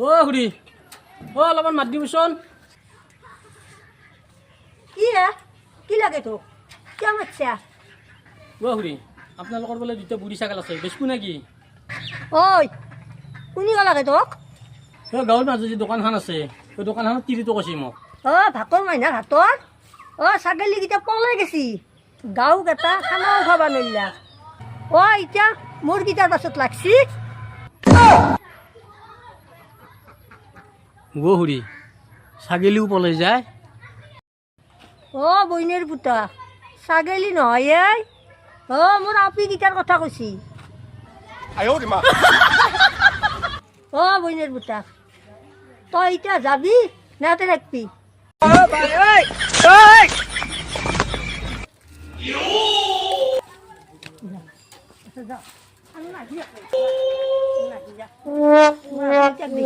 অ খুৰী অ অলপমান মাত দিবচোন কি হে? কি লাগে তোক? কিয় মাতছা? অ খুৰী আপোনালোকৰ বোলে দুটা বুঢ়ী ছাগল আছে বেচবো নেকি? ঐ কোনি লাগে তোক? অ গাঁৱৰ মাজত যে দোকানখন আছে সেই দোকানখনত তিৰিটো কৈছে মোক। অ ভাতৰ মাইনা ভাতৰ? অ ছাগলীকেইটা পলাই গেছি। গাঁৱক এটা খানাও খাব নোৱাৰিলা অ এতিয়া মোৰ কেইটাৰ পাছত লাগছি? গহরি ছাগেলিও পলাই যায়। ও বইনের পুতা। ছাগেলি নহয় এই। ও মোৰ আপি গীতাৰ কথা কৈছি। অ বইনের পুতা। তই এতিয়া যাবি না তই ৰাখবি আমি chân đi